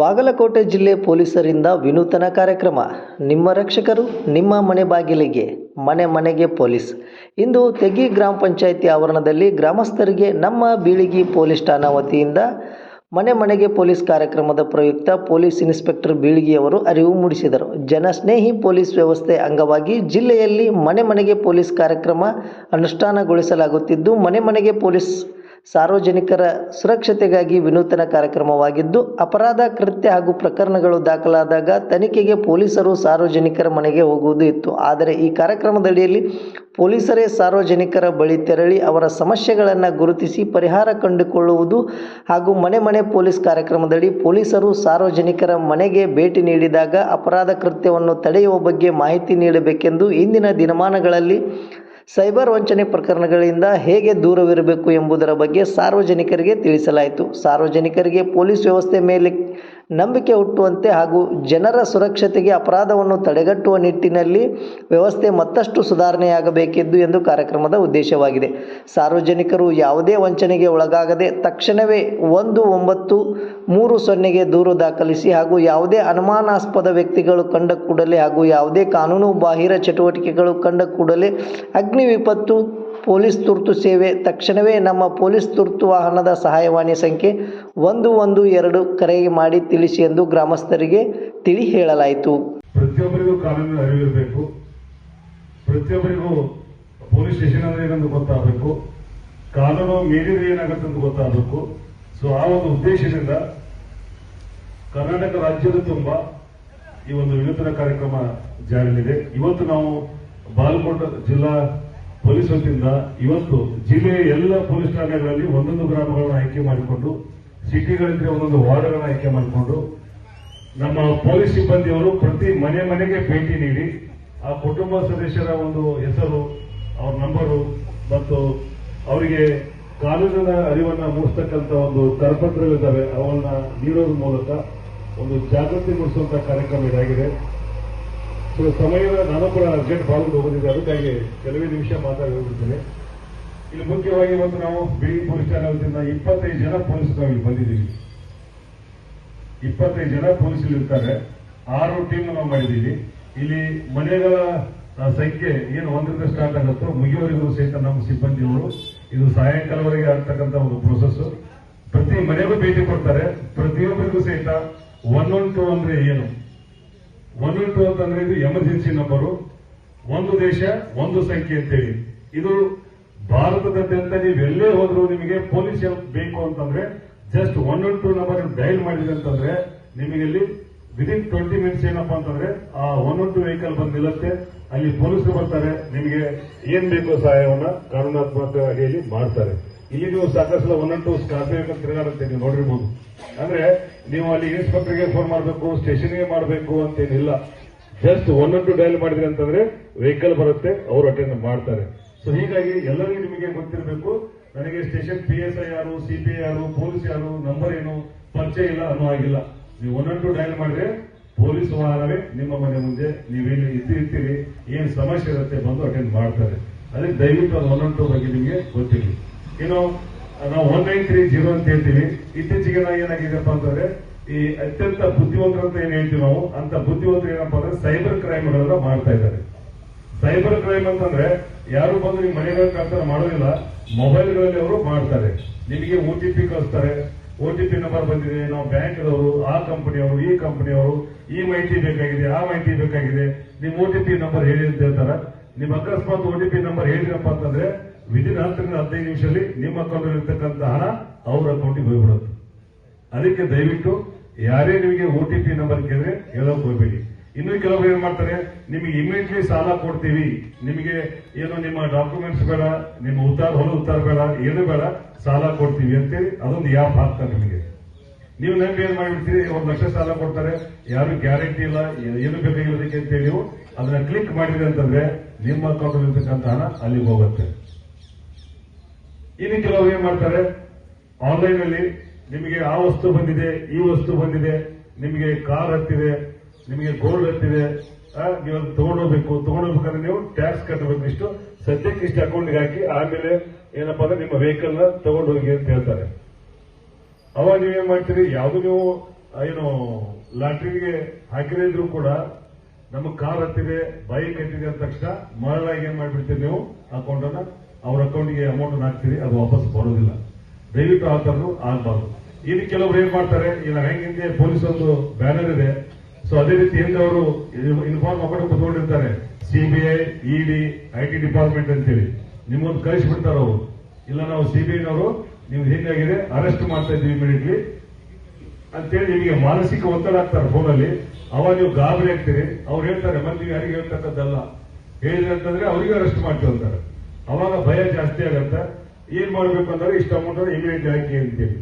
ಬಾಗಲಕೋಟೆ ಜಿಲ್ಲೆ ಪೊಲೀಸರಿಂದ ವಿನೂತನ ಕಾರ್ಯಕ್ರಮ. ನಿಮ್ಮ ರಕ್ಷಕರು ನಿಮ್ಮ ಮನೆ ಬಾಗಿಲಿಗೆ, ಮನೆ ಮನೆಗೆ ಪೊಲೀಸ್. ಇಂದು ತೆಗಿ ಗ್ರಾಮ ಪಂಚಾಯಿತಿ ಆವರಣದಲ್ಲಿ ಗ್ರಾಮಸ್ಥರಿಗೆ ನಮ್ಮ ಬೀಳಿಗಿ ಪೊಲೀಸ್ ಠಾಣಾ ವತಿಯಿಂದ ಮನೆ ಮನೆಗೆ ಪೊಲೀಸ್ ಕಾರ್ಯಕ್ರಮದ ಪ್ರಯುಕ್ತ ಪೊಲೀಸ್ ಇನ್ಸ್ಪೆಕ್ಟರ್ ಬೀಳಿಗಿಯವರು ಅರಿವು ಮೂಡಿಸಿದರು. ಜನಸ್ನೇಹಿ ಪೊಲೀಸ್ ವ್ಯವಸ್ಥೆ ಅಂಗವಾಗಿ ಜಿಲ್ಲೆಯಲ್ಲಿ ಮನೆ ಮನೆಗೆ ಪೊಲೀಸ್ ಕಾರ್ಯಕ್ರಮ ಅನುಷ್ಠಾನಗೊಳಿಸಲಾಗುತ್ತಿದ್ದು, ಮನೆ ಮನೆಗೆ ಪೊಲೀಸ್ ಸಾರ್ವಜನಿಕರ ಸುರಕ್ಷತೆಗಾಗಿ ವಿನೂತನ ಕಾರ್ಯಕ್ರಮವಾಗಿದ್ದು, ಅಪರಾಧ, ಕೃತ್ಯ ಹಾಗೂ ಪ್ರಕರಣಗಳು ದಾಖಲಾದಾಗ ತನಿಖೆಗೆ ಪೊಲೀಸರು ಸಾರ್ವಜನಿಕರ ಮನೆಗೆ ಹೋಗುವುದು ಇತ್ತು. ಆದರೆ ಈ ಕಾರ್ಯಕ್ರಮದಡಿಯಲ್ಲಿ ಪೊಲೀಸರೇ ಸಾರ್ವಜನಿಕರ ಬಳಿ ತೆರಳಿ ಅವರ ಸಮಸ್ಯೆಗಳನ್ನು ಗುರುತಿಸಿ ಪರಿಹಾರ ಕಂಡುಕೊಳ್ಳುವುದು ಹಾಗೂ ಮನೆ ಮನೆ ಪೊಲೀಸ್ ಕಾರ್ಯಕ್ರಮದಡಿ ಪೊಲೀಸರು ಸಾರ್ವಜನಿಕರ ಮನೆಗೆ ಭೇಟಿ ನೀಡಿದಾಗ ಅಪರಾಧ ಕೃತ್ಯವನ್ನು ತಡೆಯುವ ಬಗ್ಗೆ ಮಾಹಿತಿ ನೀಡಬೇಕೆಂದು ಇಂದಿನ ದಿನಮಾನಗಳಲ್ಲಿ ಸೈಬರ್ ವಂಚನೆ ಪ್ರಕರಣಗಳಿಂದ ಹೇಗೆ ದೂರವಿರಬೇಕು ಎಂಬುದರ ಬಗ್ಗೆ ಸಾರ್ವಜನಿಕರಿಗೆ ತಿಳಿಸಲಾಯಿತು. ಸಾರ್ವಜನಿಕರಿಗೆ ಪೊಲೀಸ್ ವ್ಯವಸ್ಥೆ ಮೇಲೆ ನಂಬಿಕೆ ಹುಟ್ಟುವಂತೆ ಹಾಗೂ ಜನರ ಸುರಕ್ಷತೆಗೆ ಅಪರಾಧವನ್ನು ತಡೆಗಟ್ಟುವ ನಿಟ್ಟಿನಲ್ಲಿ ವ್ಯವಸ್ಥೆ ಮತ್ತಷ್ಟು ಸುಧಾರಣೆಯಾಗಬೇಕೆಂದು ಎಂದು ಕಾರ್ಯಕ್ರಮದ ಉದ್ದೇಶವಾಗಿದೆ. ಸಾರ್ವಜನಿಕರು ಯಾವುದೇ ವಂಚನೆಗೆ ಒಳಗಾಗದೆ ತಕ್ಷಣವೇ ಒಂದು ಒಂಬತ್ತು ಮೂರು ಸೊನ್ನೆಗೆ ದೂರು ದಾಖಲಿಸಿ ಹಾಗೂ ಯಾವುದೇ ಅನುಮಾನಾಸ್ಪದ ವ್ಯಕ್ತಿಗಳು ಕಂಡ ಕೂಡಲೇ ಹಾಗೂ ಯಾವುದೇ ಕಾನೂನು ಬಾಹಿರ ಚಟುವಟಿಕೆಗಳು ಕಂಡ ಕೂಡಲೇ ಅಗ್ನಿ ವಿಪತ್ತು ಪೊಲೀಸ್ ತುರ್ತು ಸೇವೆ, ತಕ್ಷಣವೇ ನಮ್ಮ ಪೊಲೀಸ್ ತುರ್ತು ವಾಹನದ ಸಹಾಯವಾಣಿ ಸಂಖ್ಯೆ ಒಂದು ಒಂದು ಎರಡು ಕರೆ ಮಾಡಿ ತಿಳಿಸಿ ಎಂದು ಗ್ರಾಮಸ್ಥರಿಗೆ ತಿಳಿ ಹೇಳಲಾಯಿತು. ಪ್ರತಿಯೊಬ್ಬರಿಗೂ ಕಾನೂನು ಅರಿವಿರಬೇಕು ಪ್ರತಿಯೊಬ್ಬರಿಗೂ ಪೊಲೀಸ್ ಸ್ಟೇಷನ್ ಅಂದ್ರೆ ಏನಂದು ಗೊತ್ತಾಗಬೇಕು. ಕಾನೂನು ಮೀರಿದ್ರೆ ಏನಾಗುತ್ತೆ ಅಂತ ಗೊತ್ತಾಗಬೇಕು. ಸೊ ಆ ಒಂದು ಉದ್ದೇಶದಿಂದ ಕರ್ನಾಟಕ ರಾಜ್ಯದ ತುಂಬ ಈ ಒಂದು ವಿನೂತನ ಕಾರ್ಯಕ್ರಮ ಜಾರಿಯಲ್ಲಿದೆ. ಇವತ್ತು ನಾವು ಬಾಗಲಕೋಟೆ ಜಿಲ್ಲಾ ಪೊಲೀಸ್ ವತಿಯಿಂದ ಇವತ್ತು ಜಿಲ್ಲೆಯ ಎಲ್ಲ ಪೊಲೀಸ್ ಠಾಣೆಗಳಲ್ಲಿ ಒಂದೊಂದು ಗ್ರಾಮಗಳನ್ನು ಆಯ್ಕೆ ಮಾಡಿಕೊಂಡು ಸಿಟಿಗಳಿದ್ರೆ ಒಂದೊಂದು ವಾರ್ಡ್ಗಳನ್ನು ಆಯ್ಕೆ ಮಾಡಿಕೊಂಡು, ನಮ್ಮ ಪೊಲೀಸ್ ಸಿಬ್ಬಂದಿಯವರು ಪ್ರತಿ ಮನೆ ಮನೆಗೆ ಭೇಟಿ ನೀಡಿ, ಆ ಕುಟುಂಬ ಸದಸ್ಯರ ಒಂದು ಹೆಸರು, ಅವ್ರ ನಂಬರು ಮತ್ತು ಅವರಿಗೆ ಕಾನೂನಿನ ಅರಿವನ್ನ ಮೂಡಿಸ್ತಕ್ಕಂಥ ಒಂದು ಕರಪತ್ರಗಳಿದ್ದಾವೆ, ಅವನ್ನ ನೀಡೋದ್ರ ಮೂಲಕ ಒಂದು ಜಾಗೃತಿ ಮೂಡಿಸುವಂತಹ ಕಾರ್ಯಕ್ರಮ ಇದಾಗಿದೆ. ಸೊ ಸಮಯದ ನಾನು ಕೂಡ ಅರ್ಜೆಂಟ್ ಪಾಲ್ಗೊಂಡು ಹೋಗೋದಿದೆ ಅದಕ್ಕಾಗಿ ಕೆಲವೇ ನಿಮಿಷ ಮಾತಾಡಿ ಹೋಗಿದ್ದೇನೆ ಇಲ್ಲಿ ಮುಖ್ಯವಾಗಿ ಇವತ್ತು ನಾವು ಬಿಳಿ ಪೊಲೀಸ್ ಠಾಣೆ ವತಿಯಿಂದ ಇಪ್ಪತ್ತೈದು ಜನ ಪೊಲೀಸ್ ನಾವು ಇಲ್ಲಿ ಬಂದಿದ್ದೀವಿ. ಇಪ್ಪತ್ತೈದು ಜನ ಪೊಲೀಸರು ಇರ್ತಾರೆ. ಆರು ಟೀಮ್ ನಾವು ಮಾಡಿದ್ದೀವಿ. ಇಲ್ಲಿ ಮನೆಗಳ ಸಂಖ್ಯೆ ಏನು ಒಂದರಿಂದ ಸ್ಟಾರ್ಟ್ ಆಗುತ್ತೋ ಮುಗಿಯೋರಿಗೂ ಸಹಿತ ನಮ್ಮ ಸಿಬ್ಬಂದಿಗಳು ಇದು ಸಾಯಂಕಾಲವರೆಗೆ ಆಗ್ತಕ್ಕಂಥ ಒಂದು ಪ್ರೋಸೆಸ್ ಪ್ರತಿ ಮನೆಗೂ ಭೇಟಿ ಕೊಡ್ತಾರೆ. ಪ್ರತಿಯೊಬ್ಬರಿಗೂ ಸಹಿತ ಒನ್ ಒನ್ ಟು ಅಂದ್ರೆ ಏನು? ಒನ್ ಒನ್ ಟು ಅಂತಂದ್ರೆ ಇದು ಎಮರ್ಜೆನ್ಸಿ ನಂಬರು ಒಂದು ದೇಶ, ಒಂದು ಸಂಖ್ಯೆ ಅಂತೇಳಿ. ಇದು ಭಾರತದಾದ್ಯಂತ ನೀವು ಎಲ್ಲೇ ಹೋದ್ರು ನಿಮಗೆ ಪೊಲೀಸ್ ಬೇಕು ಅಂತಂದ್ರೆ just one one two number dial ಮಾಡಿದ್ರೆ ಅಂತಂದ್ರೆ, ನಿಮಗೆ ಇಲ್ಲಿ ವಿದಿನ್ ಟ್ವೆಂಟಿ ಮಿನಿಟ್ಸ್ ಏನಪ್ಪಾ ಅಂತಂದ್ರೆ, ಆ ಒನ್ ಒನ್ ಟು ವೆಹಿಕಲ್ ಬಂದು ನಿಲ್ಲುತ್ತೆ ಅಲ್ಲಿ ಪೊಲೀಸರು ಬರ್ತಾರೆ, ನಿಮಗೆ ಏನ್ ಬೇಕೋ ಸಹಾಯವನ್ನ ಕಾನೂನಾತ್ಮಕವಾಗಿ ಇಲ್ಲಿ ಮಾಡ್ತಾರೆ. ನೀವು ಸಾಕಷ್ಟು ಒನ್ ಒನ್ ಟು ಸ್ಕಾರ್ಪಿಯೋ ತಿರುಗಾಡುತ್ತೆ ನೀವು ನೋಡಿರ್ಬೋದು. ಅಂದ್ರೆ ನೀವು ಅಲ್ಲಿ ಇನ್ಸ್ಪೆಕ್ಟರ್ಗೆ ಫೋನ್ ಮಾಡಬೇಕು ಸ್ಟೇಷನ್ಗೆ ಮಾಡಬೇಕು ಅಂತೇನಿಲ್ಲ. Just one and two dial ಮಾಡಿದ್ರಿ ಅಂತಂದ್ರೆ ವೆಹಿಕಲ್ ಬರುತ್ತೆ, ಅವರು ಅಟೆಂಡ್ ಮಾಡ್ತಾರೆ. ಸೊ ಹೀಗಾಗಿ ಎಲ್ಲರಿಗೂ ನಿಮಗೆ ಗೊತ್ತಿರಬೇಕು, ನನಗೆ ಸ್ಟೇಷನ್ ಪಿ ಎಸ್ ಐ ಯಾರು ಸಿಪಿಐ ಯಾರು ಪೊಲೀಸ್ ಯಾರು ನಂಬರ್ ಏನು, ಪರಿಚಯ ಇಲ್ಲ, ಅನ್ನೋ ಆಗಿಲ್ಲ ನೀವು ಒನ್ ಅಂಡ್ ಟು ಡಯಲ್ ಮಾಡಿದ್ರೆ ಪೊಲೀಸ್ ವಾಹನವೇ ನಿಮ್ಮ ಮನೆ ಮುಂದೆ, ನೀವೇನು ಇರ್ತೀರಿ, ಏನು ಸಮಸ್ಯೆ ಇರುತ್ತೆ ಬಂದು ಅಟೆಂಡ್ ಮಾಡ್ತಾರೆ. ಅದಕ್ಕೆ ದಯವಿಟ್ಟು ಅದು ಒನ್ ಅಂಡ್ ಟು ಬಗ್ಗೆ ನಿಮಗೆ ಗೊತ್ತಿರಲಿ. ಏನು ನಾವು ಒನ್ ನೈನ್ ತ್ರೀ ಜೀರೋ ಅಂತ ಹೇಳ್ತೀವಿ. ಇತ್ತೀಚೆಗೆ ನಾವು ಏನಾಗಿದೆಪ್ಪ ಅಂತಂದ್ರೆ, ಈ ಅತ್ಯಂತ ಬುದ್ಧಿವಂತರ ಅಂತ ಏನ್ ಹೇಳ್ತೀವಿ ನಾವು, ಅಂತ ಬುದ್ಧಿವಂತರು ಏನಪ್ಪ ಅಂದ್ರೆ ಸೈಬರ್ ಕ್ರೈಮ್ ಮಾಡ್ತಾ ಇದ್ದಾರೆ. ಸೈಬರ್ ಕ್ರೈಮ್ ಅಂತಂದ್ರೆ, ಯಾರು ಬಂದು ನಿಮ್ಮ ಮನೆಗಳ ಕಳ್ತನ ಮಾಡೋದಿಲ್ಲ ಮೊಬೈಲ್ಗಳಲ್ಲಿ ಅವರು ಮಾಡ್ತಾರೆ. ನಿಮಗೆ ಒ ಟಿ ಪಿ ಕಳಿಸ್ತಾರೆ. ಒ ಟಿ ಪಿ ನಂಬರ್ ಬಂದಿದೆ, ನಾವು ಬ್ಯಾಂಕ್ದವರು, ಆ ಕಂಪನಿಯವರು ಈ ಕಂಪನಿಯವರು ಈ ಮಾಹಿತಿ ಬೇಕಾಗಿದೆ, ಆ ಮಾಹಿತಿ ಬೇಕಾಗಿದೆ. ನಿಮ್ ಒ ಟಿ ಪಿ ನಂಬರ್ ಹೇಳಿ ಅಂತ ಹೇಳ್ತಾರೆ. ನಿಮ್ಮ ಅಕಸ್ಮಾತ್ ಒ ಟಿ ಪಿ ನಂಬರ್ ಹೇಳಿದ್ರಪ್ಪ ಅಂತಂದ್ರೆ ವಿದಿನ್ ಹತ್ತರಿಂದ ಹದಿನೈದು ನಿಮಿಷದಲ್ಲಿ ನಿಮ್ಮ ಅಕೌಂಟ್ ಇರ್ತಕ್ಕಂಥ ಹಣ ಅವ್ರ ಅಕೌಂಟಿಗೆ ಹೋಗ್ಬಿಡುತ್ತೆ. ಅದಕ್ಕೆ ದಯವಿಟ್ಟು ಯಾರೇ ನಿಮಗೆ ಒ ಟಿ ಪಿ ನಂಬರ್ ಕೇಳಿದ್ರೆ ಹೇಳೋಕೆ ಹೋಗ್ಬೇಡಿ. ಇನ್ನು ಕೆಲವರು ಏನ್ ಮಾಡ್ತಾರೆ, ನಿಮಗೆ ಇಮಿಡಿಯೇಟ್ಲಿ ಸಾಲ ಕೊಡ್ತೀವಿ. ನಿಮಗೆ ಏನು ನಿಮ್ಮ ಡಾಕ್ಯುಮೆಂಟ್ಸ್ ಬೇಡ, ನಿಮ್ಮ ಉತ್ತಾರ ಹೊಲ ಉತ್ತಾರ ಬೇಡ, ಏನು ಬೇಡ, ಸಾಲ ಕೊಡ್ತೀವಿ ಅಂತೇಳಿ ಅದೊಂದು ಯಾಪ್ ಹಾಕ್ತಾರೆ ನಿಮಗೆ? ನೀವು ನಂಬಿ ಏನ್ ಮಾಡಿಬಿಡ್ತೀರಿ ಒಂದು ಲಕ್ಷ ಸಾಲ ಕೊಡ್ತಾರೆ, ಯಾರು ಗ್ಯಾರಂಟಿ ಇಲ್ಲ ಏನು ಬೇಕಾಗಿರೋದಕ್ಕೆ ಅಂತ ಅಂತೇಳಿ ನೀವು ಅದನ್ನ ಕ್ಲಿಕ್ ಮಾಡಿದ್ರೆ ಅಂತಂದ್ರೆ ನಿಮ್ಮ ಅಕೌಂಟ್ ಇರ್ತಕ್ಕಂಥ ಹಣ ಅಲ್ಲಿಗೆ ಹೋಗುತ್ತೆ. ಇನ್ನು ಕೆಲವರು ಏನ್ ಮಾಡ್ತಾರೆ? ಆನ್ಲೈನ್ ಅಲ್ಲಿ ನಿಮಗೆ ಆ ವಸ್ತು ಬಂದಿದೆ, ಈ ವಸ್ತು ಬಂದಿದೆ, ನಿಮಗೆ ಕಾರ್ ಹತ್ತಿದೆ, ನಿಮಗೆ ಗೋಲ್ಡ್ ಹತ್ತಿದೆ ನೀವು ತಗೊಂಡೋಗ್ಬೇಕು, ತಗೊಂಡೋಗ್ಬೇಕಂದ್ರೆ ನೀವು ಟ್ಯಾಕ್ಸ್ ಕಟ್ಟಬೇಕು ಇಷ್ಟು. ಸದ್ಯಕ್ಕೆ ಇಷ್ಟು ಅಕೌಂಟ್ಗೆ ಹಾಕಿ, ಆಮೇಲೆ ಏನಪ್ಪಾ ಅಂದ್ರೆ ನಿಮ್ಮ ವೆಹಿಕಲ್ನ ತಗೊಂಡೋಗಿ ಅಂತ ಹೇಳ್ತಾರೆ. ಅವಾಗ ನೀವೇನ್ ಮಾಡ್ತೀರಿ? ಯಾವ್ದು ನೀವು ಏನು ಲಾಟ್ರಿಗೆ ಹಾಕಿದ್ರು ಕೂಡ ನಮ್ಮ ಕಾರ್ ಹತ್ತಿದೆ ಬೈಕ್ ಹತ್ತಿದೆ ಅಂದ ತಕ್ಷಣ ಮರಳಾಗಿ ಏನ್ ಮಾಡ್ಬಿಡ್ತೀರಿ ನೀವು? ಅಕೌಂಟ್ ಅನ್ನ ಅವ್ರ ಅಕೌಂಟ್ಗೆ ಅಮೌಂಟ್ ಹಾಕ್ತೀರಿ, ಅದು ವಾಪಸ್ ಬರೋದಿಲ್ಲ. ದಯವಿಟ್ಟು ಆ ತರನು ಆಗ್ಬಾರ್ದು. ಇನ್ನು ಕೆಲವರು ಏನ್ ಮಾಡ್ತಾರೆ, ಈಗ ಹೆಂಗೆ ಪೊಲೀಸ್ ಒಂದು ಬ್ಯಾನರ್ ಇದೆ. ಸೊ ಅದೇ ರೀತಿ ಹಿಂದೆ ಅವರು inform account ಕುತ್ಕೊಂಡಿರ್ತಾರೆ. CBI ED I T department ಅಂತೇಳಿ. ನಿಮ್ಮೊಂದು ಕಳಿಸ್ಬಿಡ್ತಾರ ಅವರು. ಇಲ್ಲ, ನಾವು ಸಿಬಿಐನವರು ನೀವು ಹಿಂಗಾಗಿದೆ ಅರೆಸ್ಟ್ ಮಾಡ್ತಾ ಇದ್ದೀವಿ ಇಮಿಡಿಯೇಟ್ಲಿ ಅಂತೇಳಿ ನಿಮಗೆ ಮಾನಸಿಕ ಒತ್ತಡ ಆಗ್ತಾರೆ ಫೋನಲ್ಲಿ ಅವಾಗ ನೀವು ಗಾಬರಿ ಆಗ್ತೀರಿ. ಅವ್ರು ಹೇಳ್ತಾರೆ, ಮತ್ತೆ ಯಾರಿಗೆ ಹೇಳ್ತಕ್ಕದ್ದಲ್ಲ ಹೇಳಿದ್ರೆ ಅಂತಂದ್ರೆ, ಅವರಿಗೆ ಅರೆಸ್ಟ್ ಮಾಡ್ತೀವಿ ಅಂತಾರೆ. ಅವಾಗ ಭಯ ಜಾಸ್ತಿ ಆಗುತ್ತೆ ಏನ್ ಮಾಡ್ಬೇಕು ಅಂದ್ರೆ ಇಷ್ಟ ಅಮೌಂಟ್ ಇಮಿಡಿಯೇಟ್ ಹಾಕಿ ಅಂತೇಳಿ